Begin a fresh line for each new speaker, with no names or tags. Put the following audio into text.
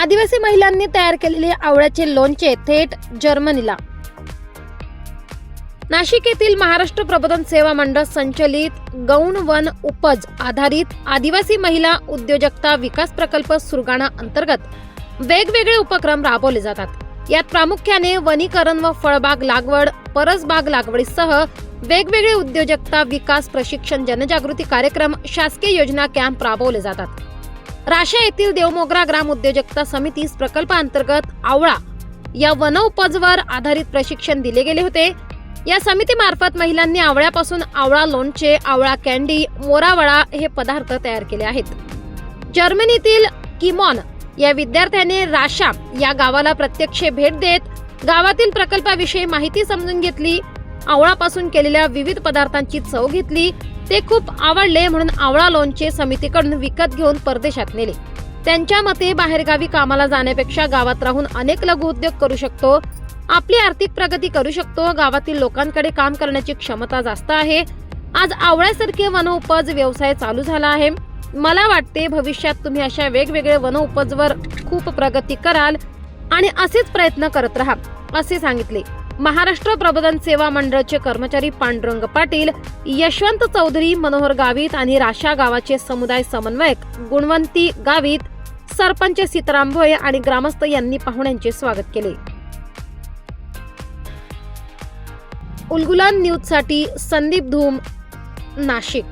आदिवासी महिलांनी तयार केलेले आवळ्याचे लोणचे थेट जर्मनीला. नाशिक येथील महाराष्ट्र प्रबोधन सेवा मंडळ संचलित गौण वन उपज आधारित आदिवासी महिला उद्योजकता विकास प्रकल्प सुरगाणा अंतर्गत वेगवेगळे उपक्रम राबवले जातात. यात प्रामुख्याने वनीकरण व फळबाग लागवड परसबाग लागवडीसह वेगवेगळे उद्योजकता विकास प्रशिक्षण जनजागृती कार्यक्रम शासकीय योजना कॅम्प राबवले जातात. राशा येथील देवमोगरा ग्राम उद्योजकता समितीस प्रकल्पांतर्गत आवळा या वन उपजवर आधारित प्रशिक्षण दिले गेले होते. या समितीमार्फत महिलांनी आवळ्यापासून आवळा लोणचे आवळा कॅन्डी मोरावळा हे पदार्थ तयार केले आहेत. जर्मनीतील किमॉन या विद्यार्थ्याने राशा या गावाला प्रत्यक्ष भेट देत गावातील प्रकल्पाविषयी माहिती समजून घेतली आवळापासून केलेल्या विविध पदार्थांची चव घेतली ते खूप आवडले म्हणून आवळा लोणचे समितीकडून विकत घेऊन परदेशात नेले. त्यांच्या मते बाहेरगावी कामाला जाण्यापेक्षा गावात राहून अनेक लघु उद्योग करू शकतो आपली आर्थिक प्रगती करू शकतो गावातील लोकांकडे काम करण्याची क्षमता जास्त आहे. आज आवळ्यासारखे वनउपज व्यवसाय चालू झाला आहे. मला वाटते भविष्यात तुम्ही अशा वेगवेगळे वनउपजवर खूप प्रगती कराल आणि असेच प्रयत्न करत राहा. असे सांगितले. महाराष्ट्र प्रबोधन सेवा मंडळाचे कर्मचारी पांडुरंग पाटील यशवंत चौधरी मनोहर गावित आणि राशा गावाचे समुदाय समन्वयक गुणवंती गावित सरपंच सीताराम भोये आणि ग्रामस्थ यांनी पाहुण्यांचे स्वागत केले. उलगुलान न्यूजसाठी संदीप धूम नाशिक.